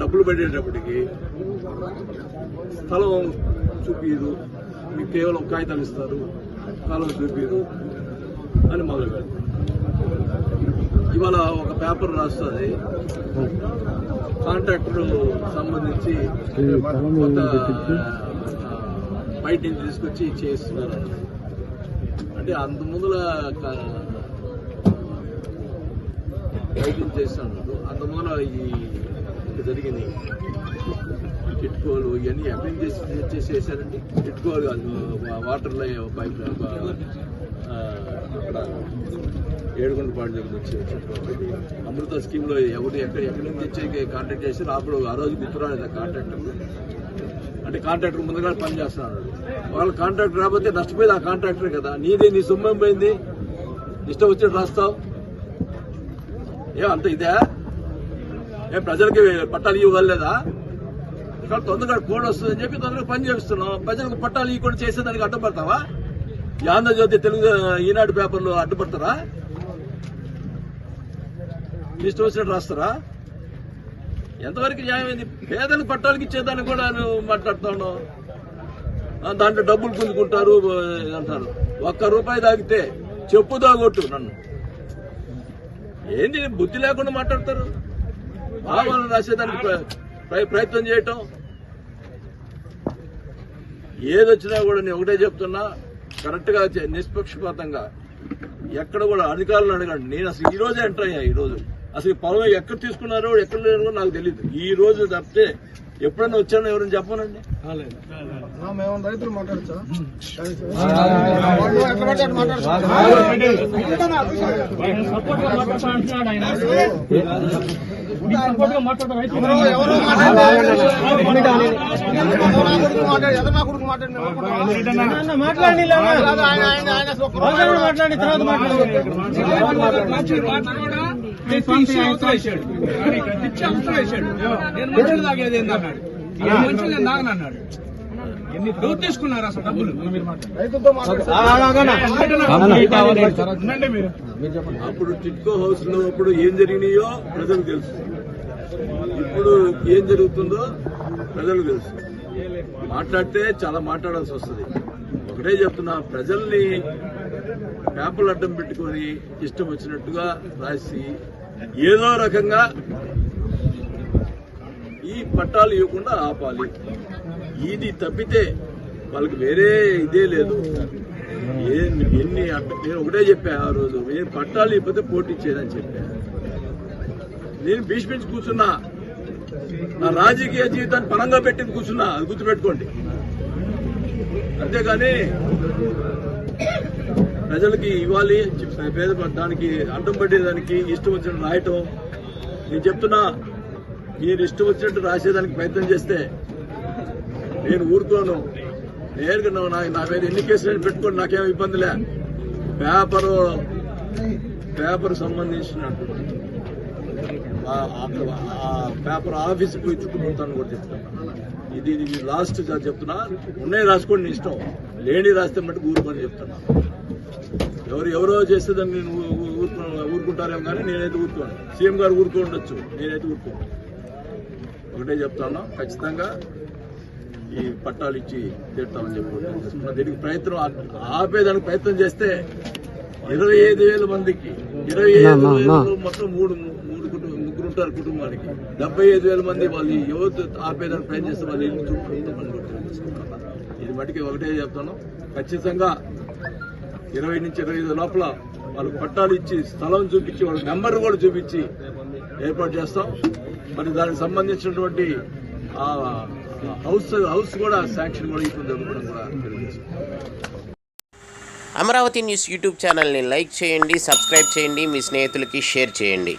డబ్బులు పెట్టేటప్పటికి స్థలం చూపిరు మీకు కేవలం కాగితాలు ఇస్తారు స్థలం చూపిరు అని మొదలు పెడతారు ఇవాళ ఒక పేపర్ రాస్తుంది. కాంట్రాక్టర్ సంబంధించి కొంత బయట నుంచి తీసుకొచ్చి చేస్తున్నారు. అంటే అంత ముందుల బైకింగ్ చేస్తున్నారు అందువల్ల ఈ జరిగింది. ఇటుకోలు ఇవన్నీ ఎక్కడి చేసి- చేసి చేశారండి టిట్కోలు కాదు వాటర్లో పైప్ అక్కడ ఏడుగుంటపాడు దగ్గర వచ్చి అమృత స్కీమ్లో ఎవరు ఎక్కడ ఎక్కడి నుంచి తెచ్చి కాంటాక్ట్ చేసి అప్పుడు ఆ రోజు గుర్తురాలేదు కాంట్రాక్టర్? అంటే కాంట్రాక్టర్ ముందుగా పని చేస్తున్నాడు వాళ్ళు కాంట్రాక్టర్ రాకపోతే నష్టపోయింది ఆ కాంట్రాక్టర్ కదా. నీది నీ సొమ్మం పోయింది? ఇష్టం వచ్చి రాస్తావు. ఏ అంత ఇదే? ఏ ప్రజలకి పట్టాలు ఇవ్వలేదా ఇక్కడ తొందరగా కోడ్ వస్తుందని చెప్పి తొందరగా పని చేస్తున్నాం ప్రజలకు పట్టాలు ఇవ్వకుండా చేసేదానికి అడ్డుపడతావా? ఈ ఆంధ్రజ్యోతి తెలుగు ఈనాడు పేపర్లు అడ్డుపడతారా? ఇష్టం వచ్చినట్టు రాస్తారా? ఎంతవరకు న్యాయమైంది? పేదలకు పట్టాలకి ఇచ్చేదాన్ని కూడా నువ్వు మాట్లాడుతున్నావు దాంట్లో డబ్బులు పుంజుకుంటారు అంటారు. ఒక్క రూపాయి తాగితే చెప్పు తాగొట్టు నన్ను. ఏంది బుద్ధి లేకుండా మాట్లాడతారు? భావాలను రాసేదానికి ప్రయత్నం చేయటం. ఏదొచ్చినా కూడా నేను ఒకటే చెప్తున్నా కరెక్ట్గా చే- నిష్పక్షపాతంగా. ఎక్కడ కూడా అధికారులు అడగండి. నేను అసలు ఈ రోజే ఎంటర్ అయ్యా ఈ రోజు. అసలు పొలం ఎక్కడ తీసుకున్నారో ఎక్కడ లేరో నాకు తెలియదు ఈ రోజు తప్పితే ఎప్పుడైనా వచ్చానో ఎవరైనా చెప్పనండి? మేము రైతులు మాట్లాడచ్చా వాళ్ళు ఎక్కడ పడితే నేను తాగేది నేను తాగనన్నాడు. ఎవరు తీసుకున్నారు అసలు డబ్బులు? అప్పుడు టిట్కో హౌస్లో అప్పుడు ఏం జరిగినాయో ప్రజలకు తెలుసు. ఇప్పుడు ఏం జరుగుతుందో ప్రజలకు తెలుసు. మాట్లాడితే చాలా మాట్లాడాల్సి వస్తుంది. ఒకటే చెప్తున్నా ప్రజల్ని పేపర్లు అడ్డం పెట్టుకొని ఇష్టం వచ్చినట్టుగా రాసి ఏదో రకంగా ఈ పట్టాలు ఇవ్వకుండా ఆపాలి. ఇది తప్పితే వాళ్ళకి వేరే ఇదే లేదు. ఎన్ని నేను ఒకటే చెప్పా ఆ రోజు నేను పట్టాలు ఇవ్వకపోతే పోటీ చేయదని చెప్పా. నేను భీష్మించి కూర్చున్నా. నా రాజకీయ జీవితాన్ని పణంగా పెట్టింది కూర్చున్నా అది గుర్తుపెట్టుకోండి. అంతేగాని ప్రజలకి ఇవ్వాలి పేద దానికి అడ్డం పడేదానికి ఇష్టం వచ్చినట్టు రాయటం. నేను చెప్తున్నా మీరు ఇష్టం వచ్చినట్టు రాసేదానికి ప్రయత్నం చేస్తే నేను ఊరుకోను. నేరుగా నా నా మీద ఎన్ని కేసులు పెట్టుకోండి నాకేం ఇబ్బందిలే పేపరు పేపర్ సంబంధించినట్టు పేపర్ ఆఫీస్ పోయి చుట్టుకుంటాను కూడా చెప్తాను ఇది ఇది లాస్ట్ చెప్తున్నా. ఉన్నాయి రాసుకోండి నీ ఇష్టం. లేని రాస్తే మటుకు ఊరుకొని చెప్తున్నా. ఎవరు ఎవరో చేస్తే దాన్ని నేను ఊరుకో ఊరుకుంటారేమో కానీ నేనైతే ఊరుకోను. సీఎం గారు ఊరుకో ఉండొచ్చు. నేనైతే ఊరుకోను. ఒకటే చెప్తాను ఖచ్చితంగా ఈ పట్టాలు ఇచ్చి తీర్తామని చెప్పుకుంటున్నాను దీనికి ప్రయత్నం ఆపేదానికి ప్రయత్నం చేస్తే ఇరవై ఐదు వేల మందికి ఇరవై ఐదు వేలు మొత్తం మూడు మూడు కుటుంబ ముగ్గురు ఉంటారు కుటుంబానికి. డెబ్బై ఐదు వేల మంది వాళ్ళు యువత ఆపేదానికి ప్రయత్నం చేస్తే వాళ్ళు ఇల్లు చుట్టూ ఇది మటుకి ఒకటే చెప్తాను ఖచ్చితంగా ఇరవై నుంచి ఇరవై ఐదు లోపల వాళ్ళకి పట్టాలు ఇచ్చి స్థలం చూపించి వాళ్ళ నెంబర్ కూడా చూపించి ఏర్పాటు చేస్తాం. మరి దానికి సంబంధించినటువంటి హౌస్ హౌస్ కూడా శాంక్షన్ కూడా ఇప్పుడు జరుగుతుంది కూడా అమరావతి న్యూస్ యూట్యూబ్ ఛానల్ని లైక్ చేయండి సబ్స్క్రైబ్ చేయండి మీ స్నేహితులకి షేర్ చేయండి.